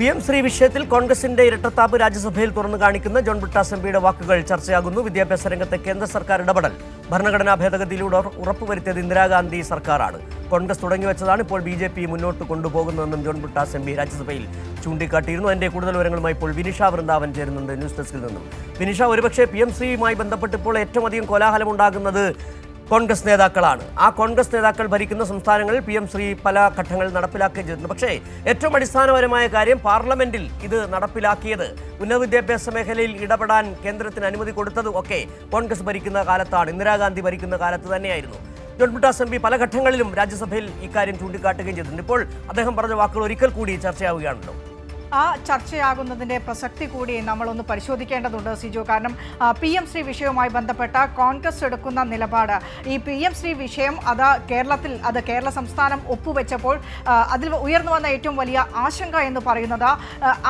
P M Shri വിഷയത്തിൽ കോൺഗ്രസിന്റെ ഇരട്ടത്താപ്പ് രാജ്യസഭയിൽ തുറന്നു കാണിക്കുന്ന ജോൺ ബ്രിട്ടാസ് എംപിയുടെ വാക്കുകൾ ചർച്ചയാകുന്നു. വിദ്യാഭ്യാസ രംഗത്തെ കേന്ദ്ര സർക്കാർ ഇടപെടൽ. ഭരണഘടനാ ഭേദഗതിയിലൂടെ ഉറ- ഉറപ്പുവരുത്തിയത് ഇന്ദിരാഗാന്ധി സർക്കാരാണ്. കോൺഗ്രസ് തുടങ്ങിവെച്ചതാണ് ഇപ്പോൾ ബി ജെ പി മുന്നോട്ട് കൊണ്ടുപോകുന്നതെന്നും ജോൺ ബ്രിട്ടാസ് എം പി രാജ്യസഭയിൽ ചൂണ്ടിക്കാട്ടിയിരുന്നു. അതിന്റെ കൂടുതൽ വിവരങ്ങളുമായി ഇപ്പോൾ വിനിഷ വൃന്ദാവൻ ചേരുന്നുണ്ട് ന്യൂസ് ഡെസ്കിൽ നിന്നും. വിനിഷ ഒരുപക്ഷെ പി എം ശ്രീയുമായി ബന്ധപ്പെട്ട് ഇപ്പോൾ ഏറ്റവും അധികം കോലാഹലമുണ്ടാകുന്നത് കോൺഗ്രസ് നേതാക്കളാണ്. ആ കോൺഗ്രസ് നേതാക്കൾ ഭരിക്കുന്ന സംസ്ഥാനങ്ങളിൽ പി എം ശ്രീ പല ഘട്ടങ്ങളിൽ നടപ്പിലാക്കുകയും ചെയ്തിട്ടുണ്ട് പക്ഷേ ഏറ്റവും അടിസ്ഥാനപരമായ കാര്യം പാർലമെന്റിൽ ഇത് നടപ്പിലാക്കിയത്. ഉന്നത വിദ്യാഭ്യാസ മേഖലയിൽ ഇടപെടാൻ കേന്ദ്രത്തിന് അനുമതി കൊടുത്തതും ഒക്കെ കോൺഗ്രസ് ഭരിക്കുന്ന കാലത്താണ്. ഇന്ദിരാഗാന്ധി ഭരിക്കുന്ന കാലത്ത് തന്നെയായിരുന്നു. ജോൺമുട്ട എം പി പല ഘട്ടങ്ങളിലും രാജ്യസഭയിൽ ഇക്കാര്യം ചൂണ്ടിക്കാട്ടുകയും ചെയ്തിട്ടുണ്ട്. ഇപ്പോൾ അദ്ദേഹം പറഞ്ഞ വാക്കുകൾ ഒരിക്കൽ കൂടി ചർച്ചയാവുകയാണല്ലോ. ആ ചർച്ചയാകുന്നതിന്റെ പ്രസക്തി കൂടി നമ്മളൊന്ന് പരിശോധിക്കേണ്ടതുണ്ട് സിജു. കാരണം പി എം ശ്രീ വിഷയവുമായി ബന്ധപ്പെട്ട കോൺഗ്രസ് എടുക്കുന്ന നിലപാട്. ഈ പി എം ശ്രീ വിഷയം അത് കേരളത്തിൽ അത് കേരള സംസ്ഥാനം ഒപ്പുവെച്ചപ്പോൾ അതിൽ ഉയർന്നു വന്ന ഏറ്റവും വലിയ ആശങ്ക എന്ന് പറയുന്നത്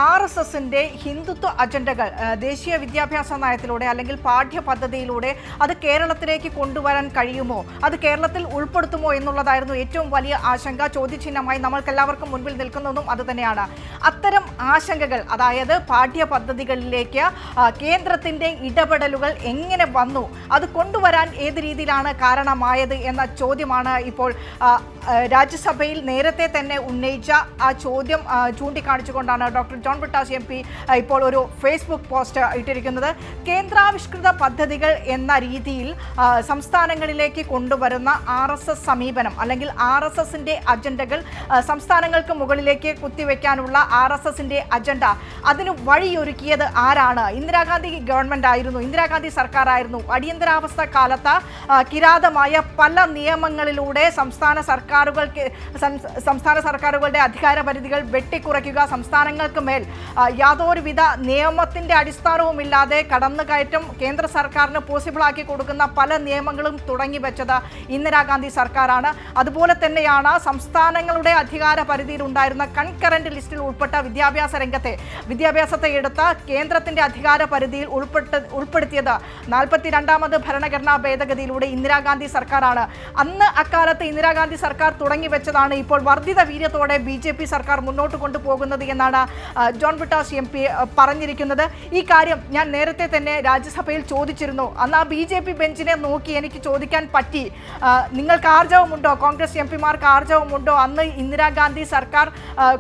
ആർ എസ് എസിന്റെ ഹിന്ദുത്വ അജണ്ടകൾ ദേശീയ വിദ്യാഭ്യാസ നയത്തിലൂടെ അല്ലെങ്കിൽ പാഠ്യപദ്ധതിയിലൂടെ അത് കേരളത്തിലേക്ക് കൊണ്ടുവരാൻ കഴിയുമോ? അത് കേരളത്തിൽ ഉൾപ്പെടുത്തുമോ എന്നുള്ളതായിരുന്നു ഏറ്റവും വലിയ ആശങ്ക ചോദ്യചിഹ്നമായി നമ്മൾക്കെല്ലാവർക്കും മുൻപിൽ നിൽക്കുന്നതും അത് തന്നെയാണ്. അത്തരം ആശങ്കകൾ അതായത് പാഠ്യ പദ്ധതികളിലേക്ക് ആ, കേന്ദ്രത്തിന്റെ ഇടപെടലുകൾ എങ്ങനെ വന്നു? അത് കൊണ്ടുവരാൻ ഏത് രീതിയിലാണ് കാരണമായത് എന്ന ചോദ്യമാണ് ഇപ്പോൾ രാജ്യസഭയിൽ നേരത്തെ തന്നെ ഉന്നയിച്ച ആ ചോദ്യം ചൂണ്ടിക്കാണിച്ചുകൊണ്ടാണ് doctor John Brittas M P ഇപ്പോൾ ഒരു ഫേസ്ബുക്ക് പോസ്റ്റ് ഇട്ടിരിക്കുന്നത്. കേന്ദ്രാവിഷ്കൃത പദ്ധതികൾ എന്ന രീതിയിൽ സംസ്ഥാനങ്ങളിലേക്ക് കൊണ്ടുവരുന്ന ആർ എസ് എസ് സമീപനം അല്ലെങ്കിൽ ആർ എസ് എസിന്റെ അജണ്ടകൾ സംസ്ഥാനങ്ങൾക്ക് മുകളിലേക്ക് കുത്തിവെക്കാനുള്ള ആർ എസ് എസിന്റെ അജണ്ട അതിന് വഴിയൊരുക്കിയത് ആരാണ്? ഇന്ദിരാഗാന്ധി ഗവൺമെന്റ് ആയിരുന്നു ഇന്ദിരാഗാന്ധി സർക്കാരായിരുന്നു. അടിയന്തരാവസ്ഥ കാലത്ത് കിരാതമായ പല നിയമങ്ങളിലൂടെ സംസ്ഥാന സർക്കാരുകൾക്ക് സം- സംസ്ഥാന സർക്കാരുകളുടെ അധികാര പരിധികൾ വെട്ടിക്കുറയ്ക്കുക സംസ്ഥാനങ്ങൾക്ക് മേൽ യാതൊരുവിധ നിയമത്തിന്റെ അടിസ്ഥാനവുമില്ലാതെ കടന്നുകയറ്റം കേന്ദ്ര സർക്കാരിന് പോസിബിൾ ആക്കി കൊടുക്കുന്ന പല നിയമങ്ങളും തുടങ്ങി വെച്ചത് ഇന്ദിരാഗാന്ധി സർക്കാരാണ്. അതുപോലെ തന്നെയാണ് സംസ്ഥാനങ്ങളുടെ അധികാര പരിധിയിൽ ഉണ്ടായിരുന്ന കൺകറന്റ് ലിസ്റ്റിൽ ഉൾപ്പെട്ട വിദ്യാഭ്യാസ രംഗത്തെ വിദ്യാഭ്യാസത്തെ എടുത്ത് കേന്ദ്രത്തിന്റെ അധികാര പരിധിയിൽ ഉൾപ്പെട്ട് ഉൾപ്പെടുത്തിയത് നാൽപ്പത്തിരണ്ടാമത് ഭരണഘടനാ ഭേദഗതിയിലൂടെ ഇന്ദിരാഗാന്ധി സർക്കാരാണ്. അന്ന് അക്കാലത്ത് ഇന്ദിരാഗാന്ധി സർക്കാർ തുടങ്ങി വെച്ചതാണ്. ഇപ്പോൾ വർദ്ധിത വീര്യത്തോടെ ബി ജെ പി സർക്കാർ മുന്നോട്ട് കൊണ്ടുപോകുന്നത് എന്നാണ് ജോൺ വിട്ടാസ് എം പി പറഞ്ഞിരിക്കുന്നത്. ഈ കാര്യം ഞാൻ നേരത്തെ തന്നെ രാജ്യസഭയിൽ ചോദിച്ചിരുന്നു. അന്ന് ആ ബി ജെ പി ബെഞ്ചിനെ നോക്കി എനിക്ക് ചോദിക്കാൻ പറ്റി. നിങ്ങൾക്ക് ആർജവമുണ്ടോ? കോൺഗ്രസ് എം പിമാർക്ക് ആർജവമുണ്ടോ? അന്ന് ഇന്ദിരാഗാന്ധി സർക്കാർ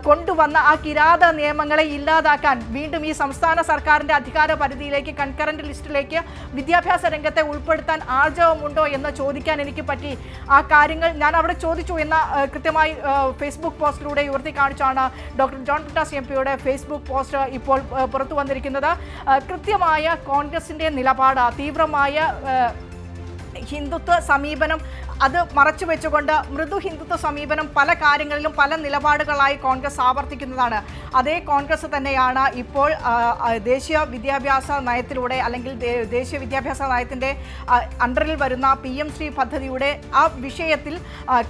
കൊണ്ടുവന്ന ആ കിരാത നിയമങ്ങളെ ഇല്ലാതാക്കാൻ വീണ്ടും ഈ സംസ്ഥാന സർക്കാരിന്റെ അധികാര പരിധിയിലേക്ക് കൺകറന്റ് ലിസ്റ്റിലേക്ക് വിദ്യാഭ്യാസ രംഗത്തെ ഉൾപ്പെടുത്താൻ ആർജവമുണ്ടോ എന്ന് ചോദിക്കാൻ എനിക്ക് പറ്റി. ആ കാര്യങ്ങൾ ഞാൻ അവിടെ ചോദിച്ചു. എന്ന ആ, കൃത്യമായി ഫേസ്ബുക്ക് പോസ്റ്റിലൂടെ ഉയർത്തി കാണിച്ചാണ് ഡോക്ടർ ജോൺ പിട്ടാസ് എം പിയുടെ ഫേസ്ബുക്ക് പോസ്റ്റ് ഇപ്പോൾ പുറത്തു വന്നിരിക്കുന്നത്. കൃത്യമായ കോൺഗ്രസിന്റെ നിലപാട് തീവ്രമായ ഹിന്ദുത്വ സമീപനം അത് മറച്ചു വെച്ചുകൊണ്ട് മൃദു ഹിന്ദുത്വ സമീപനം പല കാര്യങ്ങളിലും പല നിലപാടുകളായി കോൺഗ്രസ് ആവർത്തിക്കുന്നതാണ്. അതേ കോൺഗ്രസ് തന്നെയാണ് ഇപ്പോൾ ദേശീയ വിദ്യാഭ്യാസ നയത്തിലൂടെ അല്ലെങ്കിൽ ദേശീയ വിദ്യാഭ്യാസ നയത്തിന്റെ അണ്ടറിൽ വരുന്ന പി എം ശ്രീ പദ്ധതിയുടെ ആ വിഷയത്തിൽ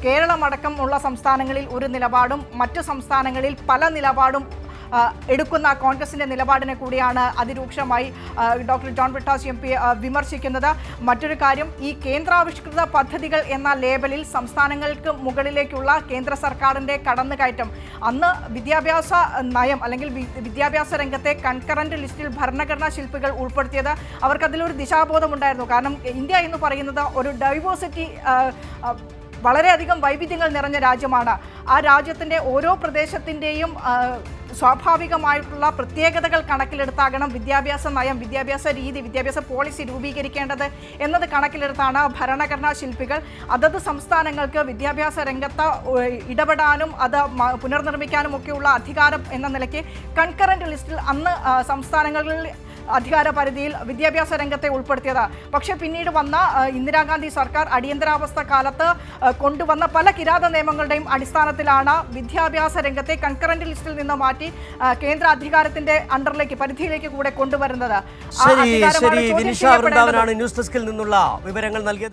കേരളമടക്കമുള്ള സംസ്ഥാനങ്ങളിൽ ഒരു നിലപാടും മറ്റു സംസ്ഥാനങ്ങളിൽ പല നിലപാടും എടുക്കുന്ന കോൺഗ്രസിന്റെ നിലപാടിനെ കൂടിയാണ് അതിരൂക്ഷമായി doctor John Brittas M P വിമർശിക്കുന്നത്. മറ്റൊരു കാര്യം ഈ കേന്ദ്രാവിഷ്കൃത പദ്ധതികൾ എന്ന ലേബലിൽ സംസ്ഥാനങ്ങൾക്ക് മുകളിലേക്കുള്ള കേന്ദ്ര സർക്കാരിന്റെ കടന്നുകയറ്റം. അന്ന് വിദ്യാഭ്യാസ നയം അല്ലെങ്കിൽ വിദ്യാഭ്യാസ രംഗത്തെ കൺകറന്റ് ലിസ്റ്റിൽ ഭരണഘടനാ ശില്പികൾ ഉൾപ്പെടുത്തിയത് അവർക്കതിലൊരു ദിശാബോധമുണ്ടായിരുന്നു. കാരണം ഇന്ത്യ എന്ന് പറയുന്നത് ഒരു ഡൈവേഴ്സിറ്റി വളരെയധികം വൈവിധ്യങ്ങൾ നിറഞ്ഞ രാജ്യമാണ്. ആ രാജ്യത്തിന്റെ ഓരോ പ്രദേശത്തിന്റെയും സ്വാഭാവികമായിട്ടുള്ള പ്രത്യേകതകൾ കണക്കിലെടുത്താകണം വിദ്യാഭ്യാസ നയം വിദ്യാഭ്യാസ രീതി വിദ്യാഭ്യാസ പോളിസി രൂപീകരിക്കേണ്ടത് എന്നത് കണക്കിലെടുത്താണ് ഭരണഘടനാ ശില്പികൾ. അതത് സംസ്ഥാനങ്ങൾക്ക് വിദ്യാഭ്യാസ രംഗത്ത് ഇടപെടാനും അത് പുനർനിർമ്മിക്കാനും ഒക്കെയുള്ള അധികാരം എന്ന നിലയ്ക്ക് കൺകറന്റ് ലിസ്റ്റിൽ അന്ന് സംസ്ഥാനങ്ങളിൽ അധികാര പരിധിയിൽ വിദ്യാഭ്യാസ രംഗത്തെ ഉൾപ്പെടുത്തിയത്. പക്ഷേ പിന്നീട് വന്ന ഇന്ദിരാഗാന്ധി സർക്കാർ അടിയന്തരാവസ്ഥ കാലത്ത് കൊണ്ടുവന്ന പല കിരാത നിയമങ്ങളുടെയും അടിസ്ഥാനത്തിലാണ് വിദ്യാഭ്യാസ രംഗത്തെ കൺകറന്റ് ലിസ്റ്റിൽ നിന്ന് മാറ്റി കേന്ദ്ര അധികാരത്തിന്റെ അണ്ടറിലേക്ക് പരിധിയിലേക്ക് കൂടെ കൊണ്ടുവരുന്നത്. ശരി ശരി. ചെയ്യപ്പെടേണ്ടത്. വൃന്ദാവനാണ് ന്യൂസ് ഡെസ്കിൽ നിന്നുള്ള വിവരങ്ങൾ നൽകിയത്.